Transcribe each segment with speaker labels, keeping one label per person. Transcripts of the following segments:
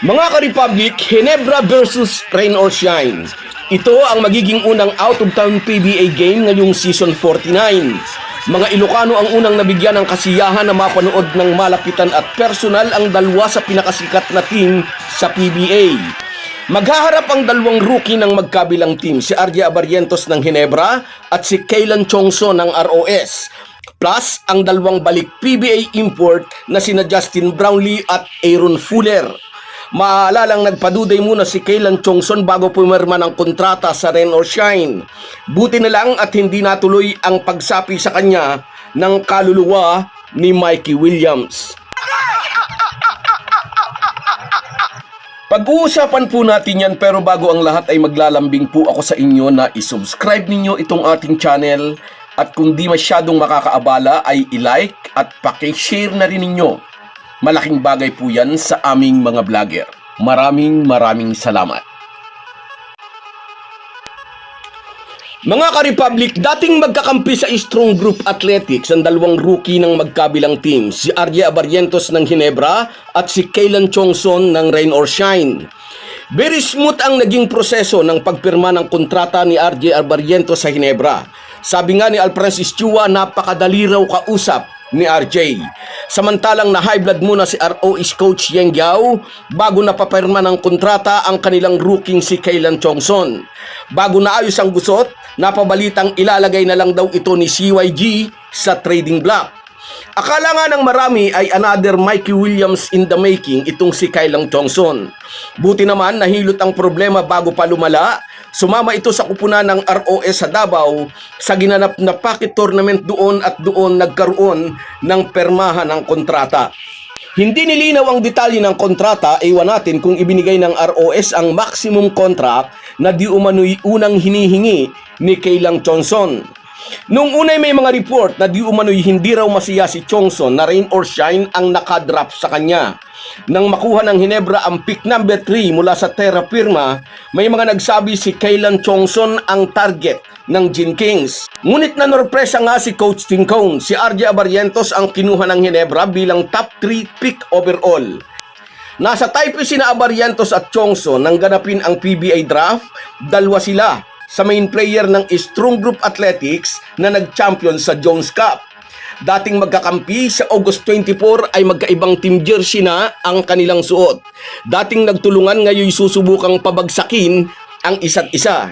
Speaker 1: Mga ka-Republic, Hinebra versus Rain or Shine. Ito ang magiging unang out-of-town PBA game ngayong season 49. Mga Ilocano ang unang nabigyan ng kasiyahan na mapanood ng malapitan at personal ang dalawa sa pinakasikat na team sa PBA. Maghaharap ang dalawang rookie ng magkabilang team, si RJ Abarientos ng Hinebra at si Kaylan Chongso ng ROS. Plus, ang dalawang balik PBA import na sina Justin Brownlee at Aaron Fuller. Maalalang nagpaduday muna si Kaylan Chongson bago pumirma ng kontrata sa Rain or Shine. Buti na lang at hindi natuloy ang pagsapi sa kanya ng kaluluwa ni Mikey Williams. Pag-uusapan po natin yan pero bago ang lahat ay maglalambing po ako sa inyo na isubscribe ninyo itong ating channel at kung di masyadong makakaabala ay i-like at paki-share na rin ninyo. Malaking bagay po yan sa aming mga vlogger. Maraming maraming salamat. Mga ka-Republic, dating magkakampi sa Strong Group Athletics ang dalawang rookie ng magkabilang team, si RJ Abarientos ng Hinebra at si Kaylan Chongson ng Rain or Shine. Very smooth ang naging proseso ng pagpirma ng kontrata ni RJ Abarientos sa Hinebra. Sabi nga ni Alfrancis Chua, napakadali raw kausap ni RJ. Samantalang na high blood muna si ROS coach Yang Yao bago napapirma ng kontrata ang kanilang rookie si Kaylan Chongson. Bago naayos ang gusot, napabalitang ilalagay na lang daw ito ni CYG sa trading block. Akala nga ng marami ay another Mikey Williams in the making itong si Kaylang Chongson. Buti naman nahilot ang problema bago pa lumala Sumama ito sa kupunan ng ROS sa Davao sa ginanap na pocket tournament doon at doon nagkaroon ng permahan ng kontrata. Hindi nilinaw ang detalye ng kontrata, iwan natin kung ibinigay ng ROS ang maximum contract na di umano'y unang hinihingi ni Kaylang Johnson. Nung unay may mga report na di umano'y hindi raw masiya si Chongson na rain or shine ang nakadrop sa kanya. Nang makuha ng Hinebra ang pick number 3 mula sa Terra Firma, may mga nagsabi si Kaylan Chongson ang target ng Gin Kings. Ngunit nanorpresa nga si Coach Tincone, si RJ Abarientos ang kinuha ng Hinebra bilang top 3 pick overall. Nasa Taipei sina Abarientos at Chongson nang ganapin ang PBA draft, dalawa sila sa main player ng Strong Group Athletics na nag-champion sa Jones Cup. Dating magkakampi sa August 24 ay magkaibang team jersey na ang kanilang suot. Dating nagtulungan ngayon susubukang pabagsakin ang isa't isa.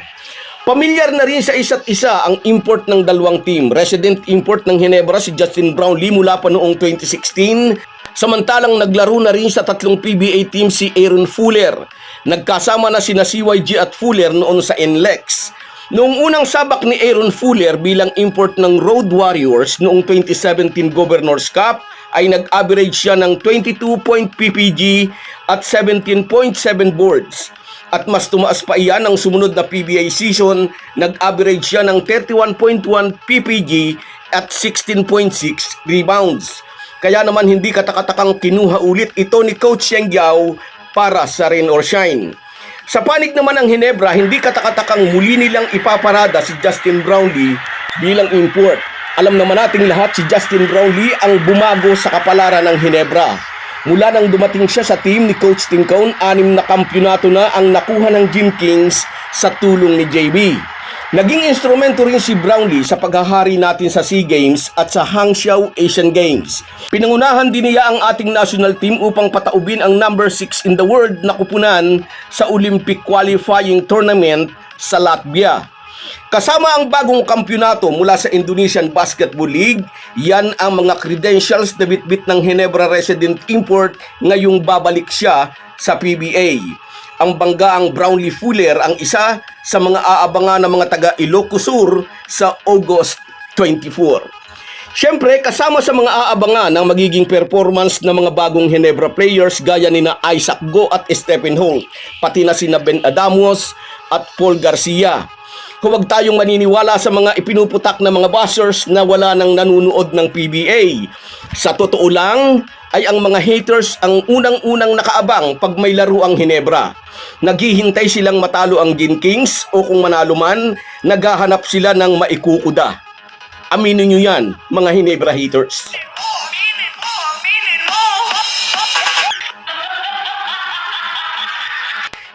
Speaker 1: Pamilyar na rin sa isa't isa ang import ng dalawang team. Resident import ng Hinebra si Justin Brownlee mula pa noong 2016 Samantalang naglaro na rin sa tatlong PBA team si Aaron Fuller. Nagkasama na sina CYG at Fuller noon sa NLEX. Noong unang sabak ni Aaron Fuller bilang import ng Road Warriors noong 2017 Governors Cup ay nag-average siya ng 22 point PPG at 17.7 boards. At mas tumaas pa iyan ang sumunod na PBA season, nag-average siya ng 31.1 PPG at 16.6 rebounds. Kaya naman hindi katakatakang kinuha ulit ito ni Coach Yang Yao para sa Rain or Shine. Sa panig naman ng Hinebra, hindi katakatakang muli nilang ipaparada si Justin Brownlee bilang import. Alam naman nating lahat si Justin Brownlee ang bumago sa kapalaran ng Hinebra. Mula nang dumating siya sa team ni Coach Tincone, anim na kampyonato na ang nakuha ng Gym Kings sa tulong ni JB. Naging instrumento rin si Brownlee sa paghahari natin sa SEA Games at sa Hangzhou Asian Games. Pinangunahan din niya ang ating national team upang pataubin ang number 6 in the world na kupunan sa Olympic qualifying tournament sa Latvia. Kasama ang bagong kampyonato mula sa Indonesian Basketball League, yan ang mga credentials na bitbit ng Hinebra resident import ngayong babalik siya sa PBA. Ang banggaang Brownlee Fuller ang isa sa mga aabangan ng mga taga Ilocos Sur sa August 24. Siyempre, kasama sa mga aabangan ng magiging performance ng mga bagong Hinebra players gaya ni na Isaac Go at Stephen Holt, pati na sina Ben Adamos at Paul Garcia. Huwag tayong maniniwala sa mga ipinuputak ng mga buzzers na wala nang nanunood ng PBA. Sa totoo lang, ay ang mga haters ang unang-unang nakaabang pag may laro ang Hinebra. Naghihintay silang matalo ang Gin Kings o kung manalo man, naghahanap sila ng maikukuda. Aminin nyo yan, mga Hinebra haters.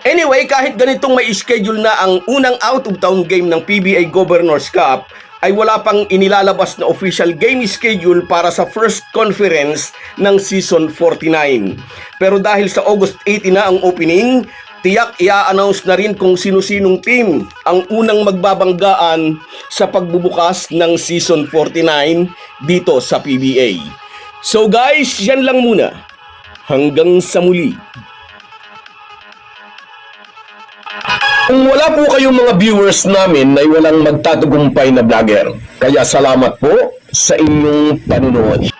Speaker 1: Anyway, kahit ganitong may schedule na ang unang out-of-town game ng PBA Governors Cup, ay wala pang inilalabas na official game schedule para sa first conference ng season 49. Pero dahil sa August 18 na ang opening, tiyak i-announce na rin kung sino-sinong team ang unang magbabanggaan sa pagbubukas ng season 49 dito sa PBA. So guys, yan lang muna. Hanggang sa muli. Kung wala po kayong mga viewers namin ay walang magtatagumpay na vlogger. Kaya salamat po sa inyong panunood.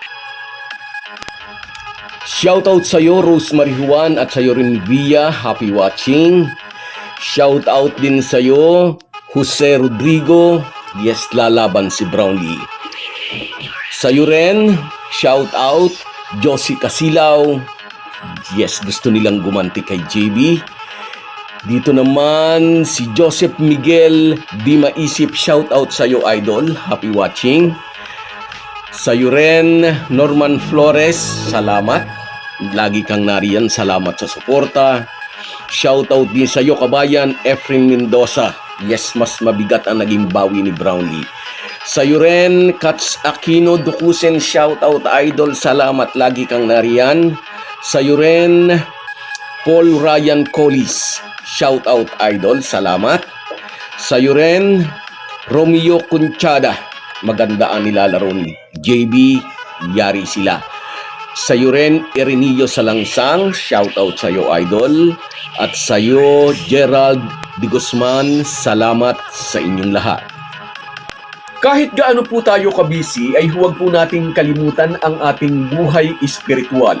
Speaker 1: Shoutout sa iyo Rosemary Juan at sa iyo rin Via. Happy watching. Shoutout din sa iyo Jose Rodrigo. Yes, lalaban si Brownlee. Sa iyo rin, shoutout Josie Casilaw. Yes, gusto nilang gumanti kay JB. Dito naman si Joseph Miguel Di Maisip shoutout sa iyo idol. Happy watching. Sa iyo rin Norman Flores, salamat. Lagi kang nariyan, salamat sa suporta. Shoutout din sa iyo kabayan Efren Mendoza. Yes, mas mabigat ang naging bawi ni Brownlee. Sa iyo rin, Kats Aquino Dukusen, shoutout idol, salamat lagi kang nariyan. Sa iyo rin, Paul Ryan Collis. Shout out idol, salamat. Sa iyo rin, Romeo Conchada. Maganda ang nilalaro ni JB, yari sila. Sa iyo rin, Irenillo Salangsang. Shout out sa iyo idol. At sa iyo, Gerald Di Guzman. Salamat sa inyong lahat. Kahit gaano po tayo kabisi ay huwag po nating kalimutan ang ating buhay espiritual.